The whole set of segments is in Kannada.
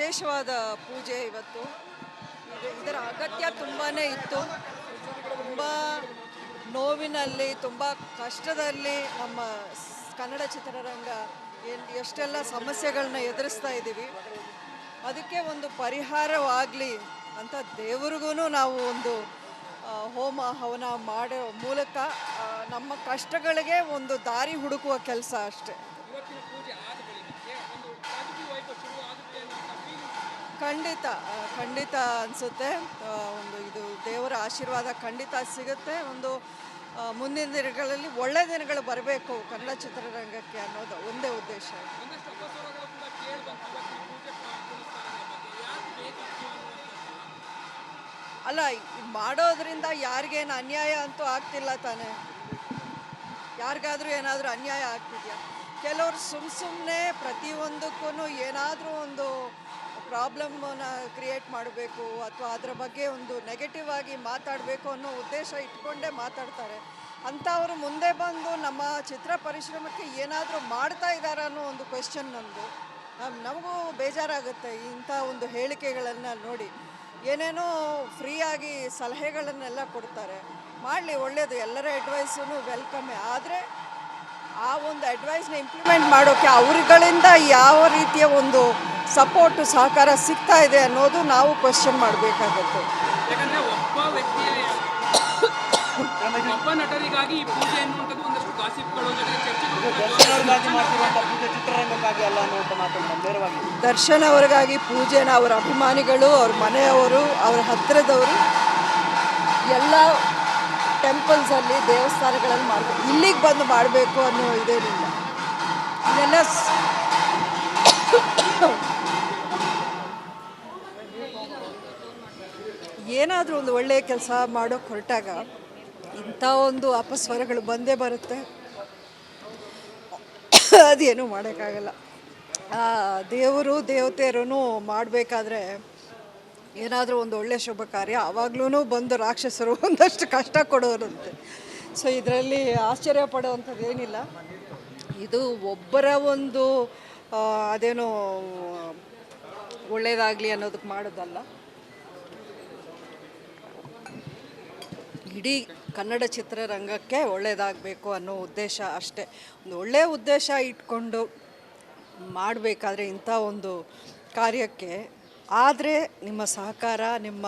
ವಿಶೇಷವಾದ ಪೂಜೆ ಇವತ್ತು. ಇದು- ಇದರ ಅಗತ್ಯ ತುಂಬಾ ಇತ್ತು. ತುಂಬ ನೋವಿನಲ್ಲಿ, ತುಂಬ ಕಷ್ಟದಲ್ಲಿ ನಮ್ಮ ಕನ್ನಡ ಚಿತ್ರರಂಗ ಏನ್ ಎಷ್ಟೆಲ್ಲ ಸಮಸ್ಯೆಗಳನ್ನ ಎದುರಿಸ್ತಾ ಇದ್ದೀವಿ ಅದಕ್ಕೆ ಒಂದು ಪರಿಹಾರವಾಗಲಿ ಅಂತ ದೇವ್ರಿಗೂ ನಾವು ಒಂದು ಹೋಮ ಹವನ ಮಾಡೋ ಮೂಲಕ ನಮ್ಮ ಕಷ್ಟಗಳಿಗೆ ಒಂದು ದಾರಿ ಹುಡುಕುವ ಕೆಲಸ ಅಷ್ಟೆ. ಖಂಡಿತ ಖಂಡಿತ ಅನಿಸುತ್ತೆ. ಒಂದು ಇದು ದೇವರ ಆಶೀರ್ವಾದ ಖಂಡಿತ ಸಿಗುತ್ತೆ. ಒಂದು ಮುಂದಿನ ದಿನಗಳಲ್ಲಿ ಒಳ್ಳೆ ದಿನಗಳು ಬರಬೇಕು ಕನ್ನಡ ಚಿತ್ರರಂಗಕ್ಕೆ ಅನ್ನೋದು ಒಂದೇ ಉದ್ದೇಶ. ಅಲ್ಲ ಮಾಡೋದ್ರಿಂದ ಯಾರಿಗೇನು ಅನ್ಯಾಯ ಅಂತೂ ಆಗ್ತಿಲ್ಲ ತಾನೇ. ಯಾರಿಗಾದರೂ ಏನಾದರೂ ಅನ್ಯಾಯ ಆಗ್ತಿದೆಯಾ? ಕೆಲವರು ಸುಮ್ಮ ಸುಮ್ಮನೆ ಪ್ರತಿಯೊಂದಕ್ಕೂ ಏನಾದರೂ ಒಂದು ಪ್ರಾಬ್ಲಮ್ಮನ್ನ ಕ್ರಿಯೇಟ್ ಮಾಡಬೇಕು ಅಥವಾ ಅದರ ಬಗ್ಗೆ ಒಂದು ನೆಗೆಟಿವ್ ಆಗಿ ಮಾತಾಡಬೇಕು ಅನ್ನೋ ಉದ್ದೇಶ ಇಟ್ಕೊಂಡೇ ಮಾತಾಡ್ತಾರೆ. ಅಂಥವರು ಮುಂದೆ ಬಂದು ನಮ್ಮ ಚಿತ್ರ ಪರಿಶ್ರಮಕ್ಕೆ ಏನಾದರೂ ಮಾಡ್ತಾ ಇದ್ದಾರೆ ಅನ್ನೋ ಒಂದು ಕ್ವೆಶನ್ ನಮ್ಮದು ನಮ್- ನಮಗೂ ಬೇಜಾರಾಗುತ್ತೆ ಇಂಥ ಒಂದು ಹೇಳಿಕೆಗಳನ್ನು ನೋಡಿ. ಏನೇನೋ ಫ್ರೀಯಾಗಿ ಸಲಹೆಗಳನ್ನೆಲ್ಲ ಕೊಡ್ತಾರೆ. ಮಾಡಲಿ ಒಳ್ಳೆಯದು ಎಲ್ಲರ ಅಡ್ವೈಸೂ ವೆಲ್ಕಮ್ಮೇ ಆದರೆ ಆ ಒಂದು ಅಡ್ವೈಸ್ನ ಇಂಪ್ಲಿಮೆಂಟ್ ಮಾಡೋಕ್ಕೆ ಅವರುಗಳಿಂದ ಯಾವ ರೀತಿಯ ಒಂದು ಸಪೋರ್ಟು ಸಹಕಾರ ಸಿಗ್ತಾ ಇದೆ ಅನ್ನೋದು ನಾವು ಕ್ವಶನ್ ಮಾಡಬೇಕಾಗತ್ತೆ. ಯಾಕಂದ್ರೆ ಒಬ್ಬ ವ್ಯಕ್ತಿಯ ಒಬ್ಬ ನಟರಿಗಾಗಿ ಈ ಪೂಜೆ ಒಂದಷ್ಟು ಗಾಸಿಪ್ಗಳು ದರ್ಶನ್ ಅವರಿಗಾಗಿ ಪೂಜೆನ ಅವರ ಅಭಿಮಾನಿಗಳು ಅವ್ರ ಮನೆಯವರು ಅವ್ರ ಹತ್ತಿರದವರು ಎಲ್ಲ ಟೆಂಪಲ್ಸಲ್ಲಿ ದೇವಸ್ಥಾನಗಳಲ್ಲಿ ಮಾಡಬೇಕು ಇಲ್ಲಿಗೆ ಬಂದು ಮಾಡಬೇಕು ಅನ್ನೋ ಇದೇನಿಲ್ಲ. ಇದೆಲ್ಲ ಸ್- ಏನಾದರೂ ಒಂದು ಒಳ್ಳೆಯ ಕೆಲಸ ಮಾಡೋಕ್ಕೆ ಹೊರಟಾಗ ಇಂಥ ಒಂದು ಅಪಸ್ವರಗಳು ಬಂದೇ ಬರುತ್ತೆ. ಅದೇನು ಮಾಡೋಕ್ಕಾಗಲ್ಲ. ದೇವರು ದೇವತೆಯರೂ ಮಾಡಬೇಕಾದ್ರೆ ಏನಾದರೂ ಒಂದು ಒಳ್ಳೆಯ ಶುಭ ಕಾರ್ಯ ಆವಾಗ್ಲೂ ಬಂದು ರಾಕ್ಷಸರು ಒಂದಷ್ಟು ಕಷ್ಟ ಕೊಡೋರಂತೆ. ಸೊ, ಇದರಲ್ಲಿ ಆಶ್ಚರ್ಯ ಪಡೋವಂಥದ್ದು ಏನಿಲ್ಲ ಇದು ಒಬ್ಬರ ಒಂದು ಅದೇನೋ ಒಳ್ಳೇದಾಗಲಿ ಅನ್ನೋದಕ್ಕೆ ಮಾಡೋದಲ್ಲ. ಇಡೀ ಕನ್ನಡ ಚಿತ್ರರಂಗಕ್ಕೆ ಒಳ್ಳೆಯದಾಗಬೇಕು ಅನ್ನೋ ಉದ್ದೇಶ ಅಷ್ಟೇ. ಒಂದು ಒಳ್ಳೆಯ ಉದ್ದೇಶ ಇಟ್ಕೊಂಡು ಮಾಡಬೇಕಾದ್ರೆ ಇಂಥ ಒಂದು ಕಾರ್ಯಕ್ಕೆ, ಆದರೆ ನಿಮ್ಮ ಸಹಕಾರ, ನಿಮ್ಮ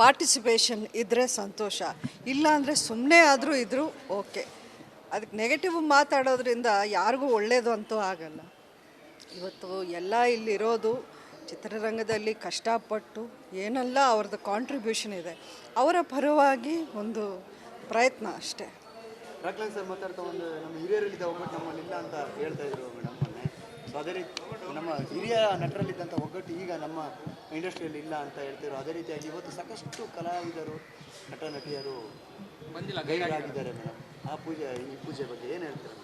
ಪಾರ್ಟಿಸಿಪೇಷನ್ ಇದ್ದರೆ ಸಂತೋಷ. ಇಲ್ಲ ಅಂದರೆ ಸುಮ್ಮನೆ ಆದರೂ ಇದ್ದರೂ ಓಕೆ. ಅದಕ್ಕೆ ನೆಗೆಟಿವ್ ಮಾತಾಡೋದ್ರಿಂದ ಯಾರಿಗೂ ಒಳ್ಳೆಯದು ಅಂತೂ ಆಗಲ್ಲ. ಇವತ್ತು ಎಲ್ಲ ಇಲ್ಲಿರೋದು ಚಿತ್ರರಂಗದಲ್ಲಿ ಕಷ್ಟಪಟ್ಟು ಏನೆಲ್ಲ ಅವ್ರದ್ದು ಕಾಂಟ್ರಿಬ್ಯೂಷನ್ ಇದೆ, ಅವರ ಪರವಾಗಿ ಒಂದು ಪ್ರಯತ್ನ ಅಷ್ಟೇ. ಸರ್ ಮಾತಾಡ್ತಾ ಒಂದು ನಮ್ಮ ಹಿರಿಯರಲ್ಲಿದ್ದ ನಮ್ಮಲ್ಲಿ ಇಲ್ಲ ಅಂತ ಹೇಳ್ತಾ ಇದ್ರು. ಸೊ ಅದೇ ರೀತಿ ನಮ್ಮ ಹಿರಿಯ ನಟರಲ್ಲಿದ್ದಂಥ ಒಗ್ಗಟ್ಟು ಈಗ ನಮ್ಮ ಇಂಡಸ್ಟ್ರಿಯಲ್ಲಿ ಇಲ್ಲ ಅಂತ ಹೇಳ್ತಿರೋ ಅದೇ ರೀತಿಯಾಗಿ ಇವತ್ತು ಸಾಕಷ್ಟು ಕಲಾವಿದರು ನಟ ನಟಿಯರು ಬಂದಿಲ್ಲ ಗೈರಾಗಿದ್ದಾರೆ ಮೇಡಮ್. ಆ ಪೂಜೆ ಈ ಪೂಜೆ ಬಗ್ಗೆ ಏನು ಹೇಳ್ತೀರಾ?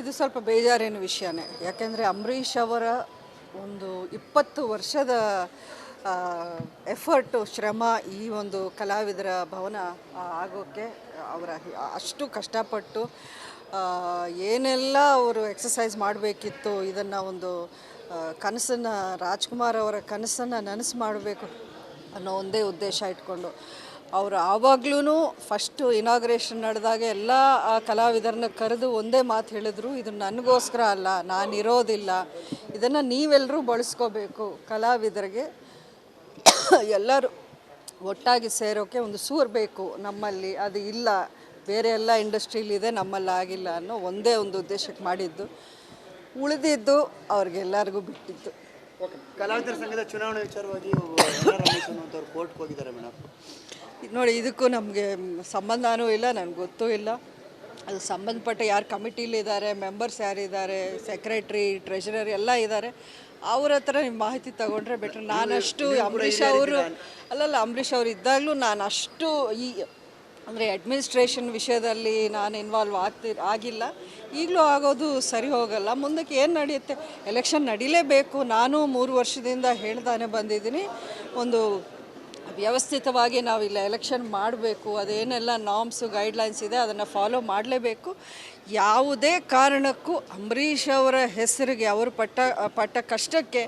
ಇದು ಸ್ವಲ್ಪ ಬೇಜಾರಿನ ವಿಷಯನೇ. ಯಾಕೆಂದರೆ ಅಂಬರೀಷ್ ಅವರ ಒಂದು ಇಪ್ಪತ್ತು ವರ್ಷದ ಎಫರ್ಟು ಶ್ರಮ ಈ ಒಂದು ಕಲಾವಿದರ ಭವನ ಆಗೋಕ್ಕೆ ಅವರ ಅಷ್ಟು ಕಷ್ಟಪಟ್ಟು ಏನೆಲ್ಲ ಅವರು ಎಕ್ಸಸೈಸ್ ಮಾಡಬೇಕಿತ್ತು, ಇದನ್ನು ಒಂದು ಕನಸನ್ನು, ರಾಜ್ಕುಮಾರ್ ಅವರ ಕನಸನ್ನು ನನಸು ಮಾಡಬೇಕು ಅನ್ನೋ ಒಂದೇ ಉದ್ದೇಶ ಇಟ್ಕೊಂಡು. ಅವರು ಆವಾಗಲೂ ಫಸ್ಟು ಇನಾಗ್ರೇಷನ್ ನಡೆದಾಗ ಎಲ್ಲ, ಆ, ಕಲಾವಿದರನ್ನ ಕರೆದು ಒಂದೇ ಮಾತು ಹೇಳಿದ್ರು, ಇದು ನನಗೋಸ್ಕರ ಅಲ್ಲ, ನಾನಿರೋದಿಲ್ಲ, ಇದನ್ನು ನೀವೆಲ್ಲರೂ ಬಳಸ್ಕೋಬೇಕು, ಕಲಾವಿದರಿಗೆ. ಎಲ್ಲರೂ ಒಟ್ಟಾಗಿ ಸೇರೋಕ್ಕೆ ಒಂದು ಸೂರು ಬೇಕು ನಮ್ಮಲ್ಲಿ, ಅದು ಇಲ್ಲ. ಬೇರೆ ಎಲ್ಲ ಇಂಡಸ್ಟ್ರಿಲಿದೆ ನಮ್ಮಲ್ಲಿ ಆಗಿಲ್ಲ ಅನ್ನೋ ಒಂದೇ ಒಂದು ಉದ್ದೇಶಕ್ಕೆ ಮಾಡಿದ್ದು. ಉಳಿದಿದ್ದು ಅವ್ರಿಗೆಲ್ಲರಿಗೂ ಬಿಟ್ಟಿದ್ದು. ಕಲಾವಿದರ ಸಂಘದ ಚುನಾವಣೆ ವಿಚಾರವಾಗಿ ಕೋರ್ಟ್ಗೆ ಹೋಗಿದ್ದಾರೆ ಮೇಡಮ್ ನೋಡಿ ಇದಕ್ಕೂ ನಮಗೆ ಸಂಬಂಧನೂ ಇಲ್ಲ ನನಗೆ ಗೊತ್ತೂ ಇಲ್ಲ. ಅದು ಸಂಬಂಧಪಟ್ಟ ಯಾರು ಕಮಿಟಿಲಿದ್ದಾರೆ ಮೆಂಬರ್ಸ್ ಯಾರಿದ್ದಾರೆ ಸೆಕ್ರೆಟ್ರಿ ಟ್ರೆಷರರ್ ಎಲ್ಲ ಇದ್ದಾರೆ. ಅವ್ರ ಹತ್ರ ನಿಮ್ಮ ಮಾಹಿತಿ ತಗೊಂಡ್ರೆ ಬೆಟ್ರ್. ನಾನಷ್ಟು ಅಂಬರೀಷ್ ಅವರು ಅಲ್ಲಲ್ಲ ಅಂಬರೀಷ್ ಅವರು ಇದ್ದಾಗಲೂ ನಾನು ಅಷ್ಟು ಈ ಅಂದರೆ ಅಡ್ಮಿನಿಸ್ಟ್ರೇಷನ್ ವಿಷಯದಲ್ಲಿ ನಾನು ಇನ್ವಾಲ್ವ್ ಆಗ್ತಿ, ಆಗಿಲ್ಲ. ಈಗಲೂ ಆಗೋದು ಸರಿ ಹೋಗಲ್ಲ. ಮುಂದಕ್ಕೆ ಏನು ನಡೆಯುತ್ತೆ? ಎಲೆಕ್ಷನ್ ನಡೀಲೇಬೇಕು. ನಾನು ಮೂರು ವರ್ಷದಿಂದ ಹೇಳ್ತಾನೆ ಬಂದಿದ್ದೀನಿ. ಒಂದು ವ್ಯವಸ್ಥಿತವಾಗಿ ನಾವು ಇಲ್ಲ ಎಲೆಕ್ಷನ್ ಮಾಡಬೇಕು, ಅದೇನೆಲ್ಲ ನಾಮ್ಸು ಗೈಡ್ಲೈನ್ಸ್ ಇದೆ, ಅದನ್ನು ಫಾಲೋ ಮಾಡಲೇಬೇಕು. ಯಾವುದೇ ಕಾರಣಕ್ಕೂ ಅಂಬರೀಷ್ ಅವರ ಹೆಸರಿಗೆ, ಅವರು ಪಟ್ಟ ಪಟ್ಟ ಕಷ್ಟಕ್ಕೆ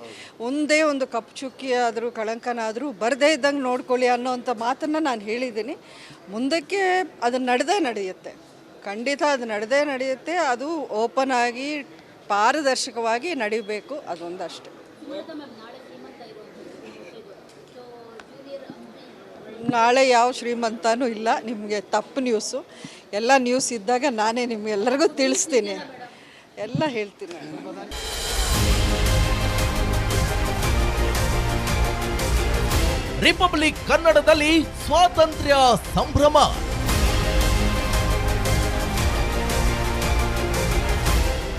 ಒಂದೇ ಒಂದು ಕಪ್ಪು ಚುಕ್ಕಿ ಆದರೂ ಕಳಂಕನಾದರೂ ಬರದೇ ಇದ್ದಂಗೆ ನೋಡ್ಕೊಳ್ಳಿ ಅನ್ನೋವಂಥ ಮಾತನ್ನು ನಾನು ಹೇಳಿದ್ದೀನಿ. ಮುಂದಕ್ಕೆ ಅದು ನಡೆದೇ ನಡೆಯುತ್ತೆ. ಖಂಡಿತ ಅದು ನಡೆದೇ ನಡೆಯುತ್ತೆ. ಅದು ಓಪನ್ ಆಗಿ ಪಾರದರ್ಶಕವಾಗಿ ನಡೀಬೇಕು, ಅದೊಂದಷ್ಟೇ. ನಾಳೆ ಯಾವ ಶ್ರೀಮಂತನೂ ಇಲ್ಲ, ನಿಮಗೆ ತಪ್ಪು ನ್ಯೂಸು ಎಲ್ಲ ನ್ಯೂಸ್ ಇದ್ದಾಗ ನಾನೇ ನಿಮಗೆಲ್ಲರಿಗೂ ತಿಳಿಸ್ತೀನಿ. ಎಲ್ಲ ಹೇಳ್ತೀನಿ ರಿಪಬ್ಲಿಕ್ ಕನ್ನಡದಲ್ಲಿ ಸ್ವಾತಂತ್ರ್ಯ ಸಂಭ್ರಮ.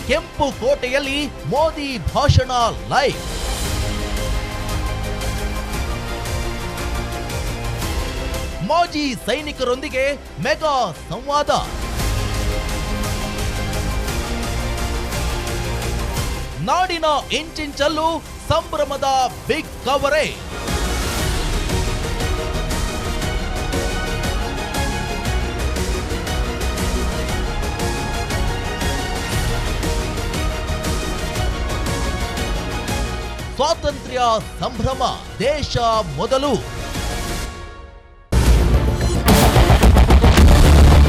ಕೆಂಪು ಕೋಟೆಯಲ್ಲಿ ಮೋದಿ ಭಾಷಣ ಲೈವ್. ಮಾಜಿ ಸೈನಿಕರೊಂದಿಗೆ ಮೆಗಾ ಸಂವಾದ. ನಾಡಿನ ಇಂಚಿಂಚಲ್ಲೂ ಸಂಭ್ರಮದ ಬಿಗ್ ಕವರೇ. ಸ್ವಾತಂತ್ರ್ಯ ಸಂಭ್ರಮ ದೇಶ ಮೊದಲು.